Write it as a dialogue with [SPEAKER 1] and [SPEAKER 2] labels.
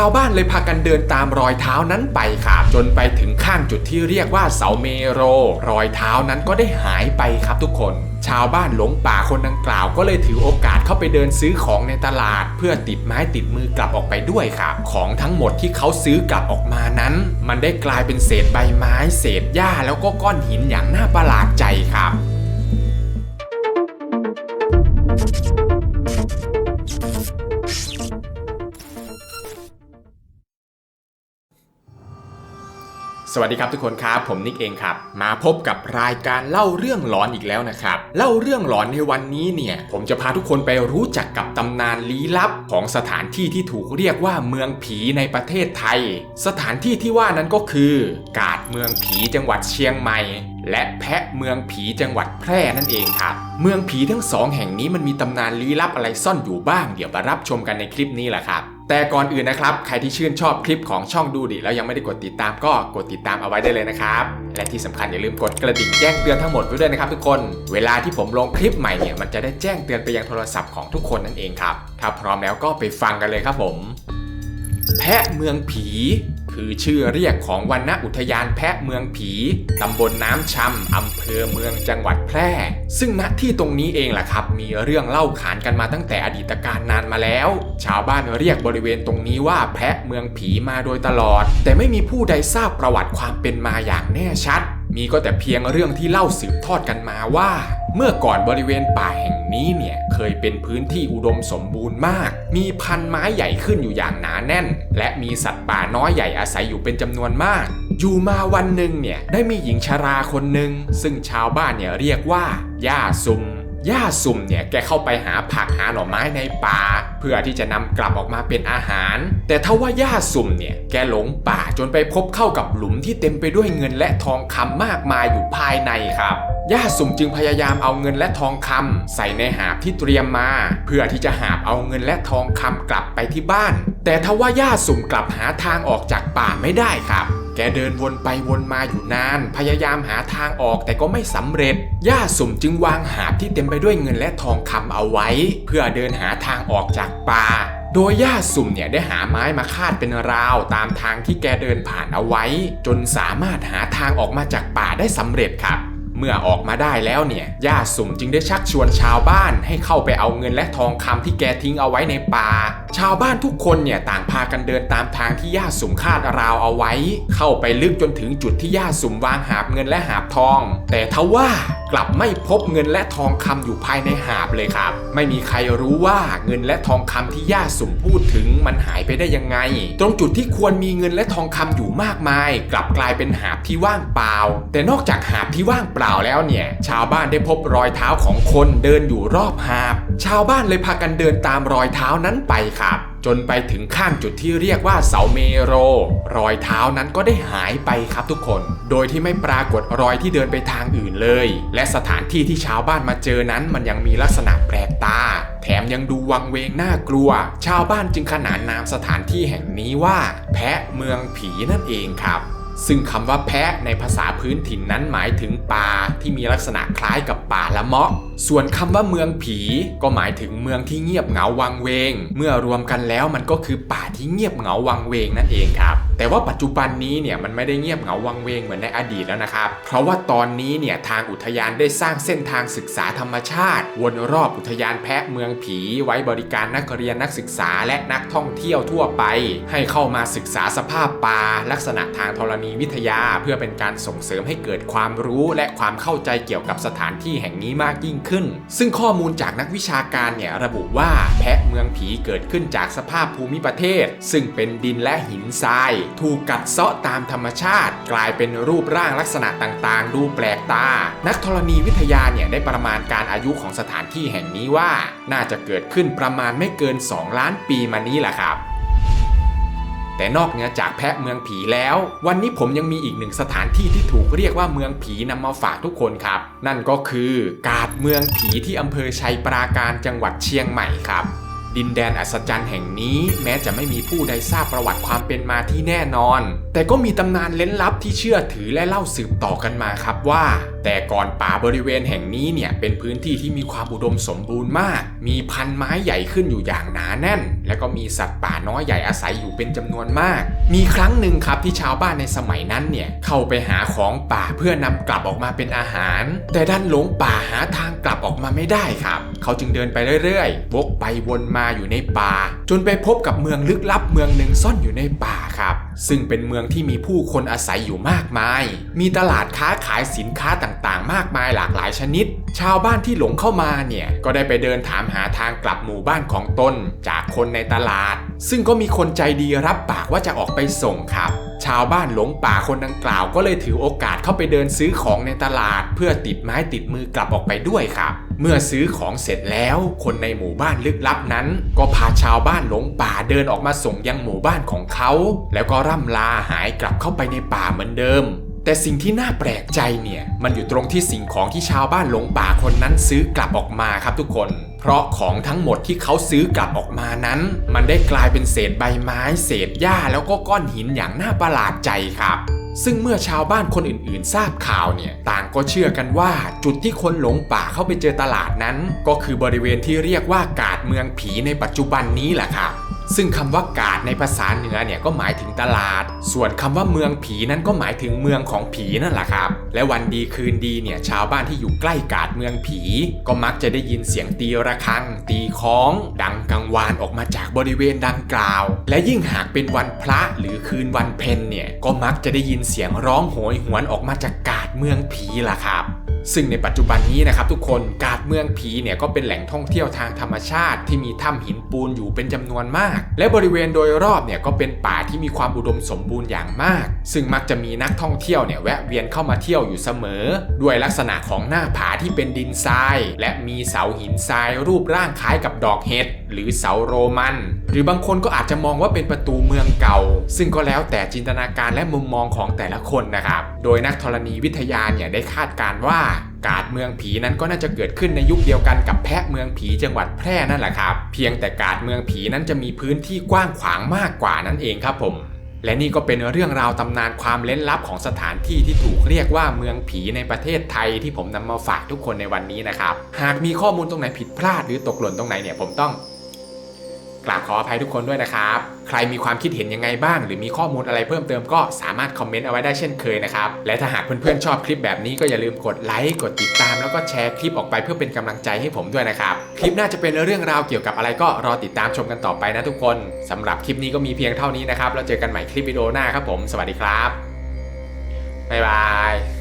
[SPEAKER 1] าวบ้านเลยพากันเดินตามรอยเท้านั้นไปครับจนไปถึงข้างจุดที่เรียกว่าเสาเมโร รอยเท้านั้นก็ได้หายไปครับทุกคนชาวบ้านหลงป่าคนดังกล่าวก็เลยถือโอกาสเข้าไปเดินซื้อของในตลาด เพื่อติดไม้ติดมือกลับออกไปด้วยครับของทั้งหมดที่เขาซื้อกลับออกมานั้น มันได้กลายเป็นเศษใบไม้ เศษหญ้าแล้วก็ก้อนหินอย่างน่าประหลาดใจครับ สวัสดีครับทุกคนครับ ผมนิกเองครับ มาพบกับรายการเล่าเรื่องหลอนอีกแล้วนะครับ เล่าเรื่องหลอนในวันนี้เนี่ย ผมจะพาทุกคนไปรู้จักกับตำนานลี้ลับของสถานที่ที่ถูกเรียกว่าเมืองผีในประเทศไทย สถานที่ที่ว่านั้นก็คือ กาดเมืองผีจังหวัดเชียงใหม่ และแพะเมืองผีจังหวัดแพร่นั่นเองครับเมืองผีทั้งสองแห่งนี้มันมีตำนานลี้ลับอะไรซ่อนอยู่บ้าง เดี๋ยวมารับชมกันในคลิปนี้แหละครับ แต่ก่อนอื่นนะครับ ใครที่ชื่นชอบคลิปของช่องดูดิแล้วยังไม่ได้กดติดตามก็กดติดตามเอาไว้ได้เลยนะครับ และที่สำคัญอย่าลืมกดกระดิ่งแจ้งเตือนทั้งหมดไว้ด้วยนะครับทุกคน เวลาที่ผมลงคลิปใหม่เนี่ยมันจะได้แจ้งเตือนไปยังโทรศัพท์ของทุกคนนั่นเองครับ ถ้าพร้อมแล้วก็ไปฟังกันเลยครับผม แพะเมืองผี คือชื่อเรียกของวันณอุทยานแพะเมืองผี ตำบลน้ำชำอำเภอเมืองจังหวัดแพร่ ซึ่งณที่ตรงนี้เองแหละครับ มีเรื่องเล่าขานกันมาตั้งแต่อดีตการนานมาแล้ว ชาวบ้านเรียกบริเวณตรงนี้ว่าแพะเมืองผีมาโดยตลอด แต่ไม่มีผู้ใดทราบประวัติความเป็นมาอย่างแน่ชัด มีก็แต่เพียงเรื่องที่เล่าสืบทอดกันมาว่า เมื่อก่อนบริเวณป่าแห่งนี้เนี่ยเคยเป็นพื้นที่อุดมสมบูรณ์มาก มีพันไม้ใหญ่ขึ้นอยู่อย่างหนาแน่น และมีสัตว์ป่าน้อยใหญ่อาศัยอยู่เป็นจำนวนมาก อยู่มาวันหนึ่งเนี่ยได้มีหญิงชราคนหนึ่งซึ่งชาวบ้านเนี่ยเรียกว่าย่าซุม ย่าสุ่มเนี่ยแกเข้าไปหาผักหาหน่อไม้ในป่า เพื่อที่จะนำกลับออกมาเป็นอาหาร แต่ทว่าย่าสุ่มเนี่ยแกหลงป่าจนไปพบเข้ากับหลุมที่เต็มไปด้วยเงินและทองคำมากมายอยู่ภายในครับย่าสุ่มจึงพยายามเอาเงินและทองคำใส่ในหาบที่เตรียมมา เพื่อที่จะหาบเอาเงินและทองคำกลับไปที่บ้าน แต่ทว่าย่าสุ่มกลับหาทางออกจากป่าไม่ได้ครับ แกเดินวนไปวนมาอยู่นาน พยายามหาทางออกแต่ก็ไม่สำเร็จ ย่าสุ่มจึงวางหาบที่เต็มไปด้วยเงินและทองคำเอาไว้ เพื่อเดินหาทางออกจากป่าโดยย่าสุ่มเนี่ยได้หาไม้มาคาดเป็นราวตามทางที่แกเดินผ่านเอาไว้ จนสามารถหาทางออกมาจากป่าได้สำเร็จครับ เมื่อออกมาได้แล้วเนี่ยย่าสุ่มจึงได้ชักชวนชาวบ้านให้เข้าไปเอาเงินและทองคำที่แกทิ้งเอาไว้ในป่า ชาวบ้านทุกคนเนี่ยต่างพากันเดินตามทางที่ย่าสุ่มคาดราวเอาไว้ เข้าไปลึกจนถึงจุดที่ย่าสุ่มวางหาบเงินและหาบทอง แต่ทว่ากลับไม่พบเงินและทองคำอยู่ภายในหาบเลยครับ ไม่มีใครรู้ว่าเงินและทองคำที่ย่าสุ่มพูดถึงมันหายไปได้ยังไง ตรงจุดที่ควรมีเงินและทองคำอยู่มากมาย กลับกลายเป็นหาบที่ว่างเปล่า แต่นอกจากหาบที่ว่างเปล่าแล้วเนี่ยชาวบ้านได้พบรอยเท้าของคนเดินอยู่รอบหาบ ชาวบ้านเลยพากันเดินตามรอยเท้านั้นไปครับครับ จนไปถึงข้างจุดที่เรียกว่าเสาเมโร รอยเท้านั้นก็ได้หายไปครับทุกคน โดยที่ไม่ปรากฏรอยที่เดินไปทางอื่นเลย และสถานที่ที่ชาวบ้านมาเจอนั้นมันยังมีลักษณะแปลกตา แถมยังดูวังเวงน่ากลัว ชาวบ้านจึงขนานนามสถานที่แห่งนี้ว่า แพะเมืองผีนั่นเองครับ ซึ่งคำว่าแพะในภาษาพื้นถิ่นนั้นหมายถึงป่าที่มีลักษณะคล้ายกับป่าละเมาะ ส่วนคำว่าเมืองผีก็หมายถึงเมืองที่เงียบเหงาวังเวง เมื่อรวมกันแล้วมันก็คือป่าที่เงียบเหงาวังเวงนั่นเองครับแต่ว่าปัจจุบันนี้เนี่ยมันไม่ได้เงียบเหงาวังเวงเหมือนในอดีตแล้วนะครับ เพราะว่าตอนนี้เนี่ยทางอุทยานได้สร้างเส้นทางศึกษาธรรมชาติ วนรอบอุทยานแพะเมืองผี ไว้บริการนักเรียนนักศึกษาและนักท่องเที่ยวทั่วไป ให้เข้ามาศึกษาสภาพป่าลักษณะทางธรณีวิทยา เพื่อเป็นการส่งเสริมให้เกิดความรู้และความเข้าใจเกี่ยวกับสถานที่แห่งนี้มากยิ่งขึ้น ซึ่งข้อมูลจากนักวิชาการเนี่ยระบุว่าแพะเมืองผีเกิดขึ้นจากสภาพภูมิประเทศ ซึ่งเป็นดินและหินทรายถูกกัดเซาะตามธรรมชาติ กลายเป็นรูปร่างลักษณะต่างๆ ดูแปลกตา นักธรณีวิทยาเนี่ยได้ประมาณการอายุของสถานที่แห่งนี้ว่า น่าจะเกิดขึ้นประมาณไม่เกิน 2 ล้านปีมานี้แหละครับแต่นอกเหนือจากแพะเมืองผีแล้ว วันนี้ผมยังมีอีกหนึ่งสถานที่ที่ถูกเรียกว่าเมืองผีนำมาฝากทุกคนครับ นั่นก็คือกาดเมืองผีที่อำเภอชัยปราการจังหวัดเชียงใหม่ครับ ดินแดนอัศจรรย์แห่งนี้แม้จะไม่มีผู้ใดทราบประวัติความเป็นมาที่แน่นอน แต่ก็มีตำนานเล้นลับที่เชื่อถือและเล่าสืบต่อกันมาครับว่า แต่ก่อนป่าบริเวณแห่งนี้เนี่ยเป็นพื้นที่ที่มีความอุดมสมบูรณ์มาก มีพันไม้ใหญ่ขึ้นอยู่อย่างหนาแน่น และก็มีสัตว์ป่าน้อยใหญ่อาศัยอยู่เป็นจำนวนมาก มีครั้งหนึ่งครับที่ชาวบ้านในสมัยนั้นเนี่ยเข้าไปหาของป่าเพื่อนำกลับออกมาเป็นอาหาร แต่ดันหลงป่าหาทางกลับออกมาไม่ได้ครับ เขาจึงเดินไปเรื่อยๆวกไปวนมาอยู่ในป่า จนไปพบกับเมืองลึกลับเมืองหนึ่งซ่อนอยู่ในป่าครับ ซึ่งเป็นเมืองที่มีผู้คนอาศัยอยู่มากมาย มีตลาดค้าขายสินค้าต่างๆ มากมายหลากหลายชนิด ชาวบ้านที่หลงเข้ามาเนี่ยก็ได้ไปเดินถามหาทางกลับหมู่บ้านของตนจากคนในตลาด ซึ่งก็มีคนใจดีรับปากว่าจะออกไปส่งครับ ชาวบ้านหลงป่าคนดังกล่าวก็เลยถือโอกาสเข้าไปเดินซื้อของในตลาด เพื่อติดไม้ติดมือกลับออกไปด้วยครับ เมื่อซื้อของเสร็จแล้ว คนในหมู่บ้านลึกลับนั้น ก็พาชาวบ้านหลงป่าเดินออกมาส่งยังหมู่บ้านของเขา แล้วก็ร่ำลาหายกลับเข้าไปในป่าเหมือนเดิมแต่สิ่งที่น่าแปลกใจเนี่ย มันอยู่ตรงที่สิ่งของที่ชาวบ้านหลงป่าคนนั้นซื้อกลับออกมาครับทุกคน เพราะของทั้งหมดที่เขาซื้อกลับออกมานั้น มันได้กลายเป็นเศษใบไม้ เศษหญ้าแล้วก็ก้อนหินอย่างน่าประหลาดใจครับซึ่งเมื่อชาวบ้านคนอื่นๆ ทราบข่าวเนี่ย ต่างก็เชื่อกันว่าจุดที่คนหลงป่าเข้าไปเจอตลาดนั้น ก็คือบริเวณที่เรียกว่ากาดเมืองผีในปัจจุบันนี้แหละครับ ซึ่งคำว่ากาดในภาษาเหนือเนี่ยก็หมายถึงตลาด ส่วนคำว่าเมืองผีนั้นก็หมายถึงเมืองของผีนั่นแหละครับ และวันดีคืนดีเนี่ยชาวบ้านที่อยู่ใกล้กาดเมืองผี ก็มักจะได้ยินเสียงตีระฆัง ตีค้อง ดังกังวานออกมาจากบริเวณดังกล่าว และยิ่งหากเป็นวันพระหรือคืนวันเพ็ญเนี่ยก็มักจะได้ยินเสียงร้องโหยหวนออกมาจากกาดเมืองผีล่ะครับ ซึ่งในปัจจุบันนี้นะครับทุกคนกาดเมืองผีเนี่ยก็เป็นแหล่งท่องเที่ยวทางธรรมชาติ ที่มีถ้ำหินปูนอยู่เป็นจำนวนมาก และบริเวณโดยรอบเนี่ยก็เป็นป่าที่มีความอุดมสมบูรณ์อย่างมาก ซึ่งมักจะมีนักท่องเที่ยวเนี่ยแวะเวียนเข้ามาเที่ยวอยู่เสมอ ด้วยลักษณะของหน้าผาที่เป็นดินทราย และมีเสาหินทรายรูปร่างคล้ายกับดอกเห็ดหรือเสาโรมัน หรือบางคนก็อาจจะมองว่าเป็นประตูเมืองเก่า ซึ่งก็แล้วแต่จินตนาการและมุมมองของแต่ละคนนะครับ โดยนักธรณีวิทยาเนี่ยได้คาดการณ์ว่ากาดเมืองผีนั้นก็น่าจะเกิดขึ้นในยุคเดียวกันกับแพะเมืองผีจังหวัดแพร่นั่นแหละครับ เพียงแต่กาดเมืองผีนั้นจะมีพื้นที่กว้างขวางมากกว่านั่นเองครับผม และนี่ก็เป็นเรื่องราวตำนานความเล้นลับของสถานที่ที่ถูกเรียกว่าเมืองผีในประเทศไทยที่ผมนำมาฝากทุกคนในวันนี้นะครับ หากมีข้อมูลตรงไหนผิดพลาดหรือตกหล่นตรงไหนเนี่ยผมต้อง กราบขออภัยทุกคนด้วยนะครับ ใครมีความคิดเห็นยังไงบ้าง หรือมีข้อมูลอะไรเพิ่มเติมก็สามารถคอมเมนต์เอาไว้ได้เช่นเคยนะครับ และถ้าหากเพื่อนๆชอบคลิปแบบนี้ก็อย่าลืมกดไลค์กดติดตาม แล้วก็แชร์คลิปออกไปเพื่อเป็นกำลังใจให้ผมด้วยนะครับ คลิปน่าจะเป็นเรื่องราวเกี่ยวกับอะไรก็รอติดตามชมกันต่อไปนะทุกคนสำหรับคลิปนี้ก็มีเพียงเท่านี้นะครับแล้วเจอกันใหม่คลิปวิดีโอหน้าครับผม สวัสดีครับบ๊ายบาย